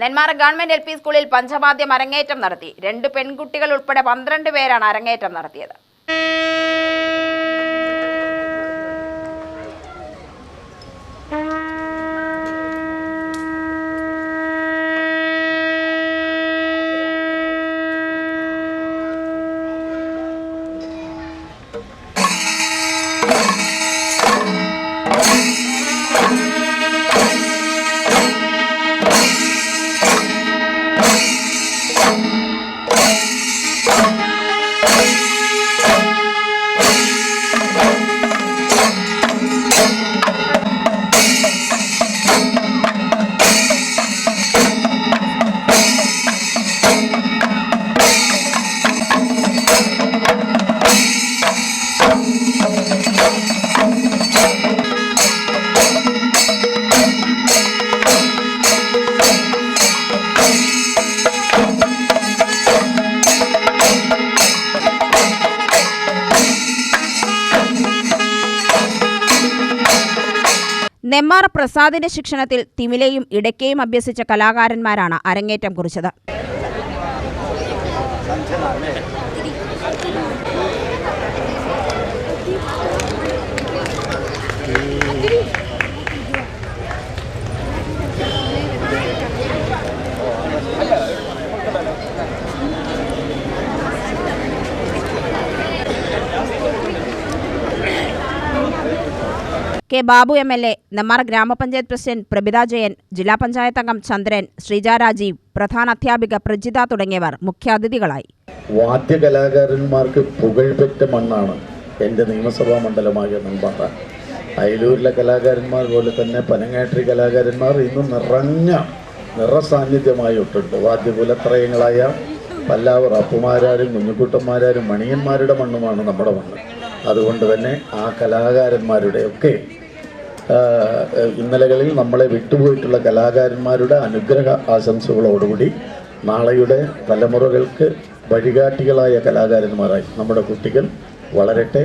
Nenmara government L P സ്കൂളിൽ പഞ്ചവാദ്യം അരങ്ങേറ്റം നടത്തി. രണ്ട് പെൺകുട്ടികൾ ഉൾപ്പെടെ പന്ത്രണ്ട് പേരാണ് അരങ്ങേറ്റം നടത്തിയത്. നെന്മാറ പ്രസാദിന്റെ ശിക്ഷണത്തിൽ തിമിലയും ഇടയ്ക്കയും അഭ്യസിച്ച കലാകാരന്മാരാണ് അരങ്ങേറ്റം കുറിച്ചത്. K Babu M L A Nemmara ഗ്രാമപഞ്ചായത്ത് പ്രസിഡന്റ് പ്രഭിത ജയൻ ജില്ലാ പഞ്ചായത്ത് അംഗം ചന്ദ്രൻ ശ്രീജ രാജീവ് പ്രധാന അധ്യാപിക പ്രജിത തുടങ്ങിയവർ മുഖ്യാതിഥികളായി. വാദ്യ വാദ്യകലാകാരന്മാർക്ക് പുകഴ്പെറ്റ മണ്ണാണ് എന്റെ നിയമസഭാ മണ്ഡലമായ നെമ്പാറ. അയലൂരിലെ കലാകാരന്മാർ പോലെ തന്നെ പനങ്ങാട്ടി കലാകാരന്മാർ ഇന്ന് നിറഞ്ഞ നിറസാന്നിധ്യമായിട്ടുണ്ട് വാദ്യകുലത്രയങ്ങളായ പല്ലാവർ അപ്പുമാരാരും കുഞ്ഞുകുട്ടന്മാരാരും മണിയന്മാരുടെ മണ്ണുമാണ് നമ്മുടെ മണ്ണ്. അതുകൊണ്ട് തന്നെ ആ കലാകാരന്മാരുടെയൊക്കെ ആ, ഇന്നലകളിൽ നമ്മളെ വിട്ടുപോയിട്ടുള്ള കലാകാരന്മാരുടെ അനുഗ്രഹ ആശംസകളോടുകൂടി നാളെയുടെ തലമുറകൾക്ക് വഴികാട്ടികളായ കലാകാരന്മാരായി നമ്മുടെ കുട്ടികൾ വളരട്ടെ.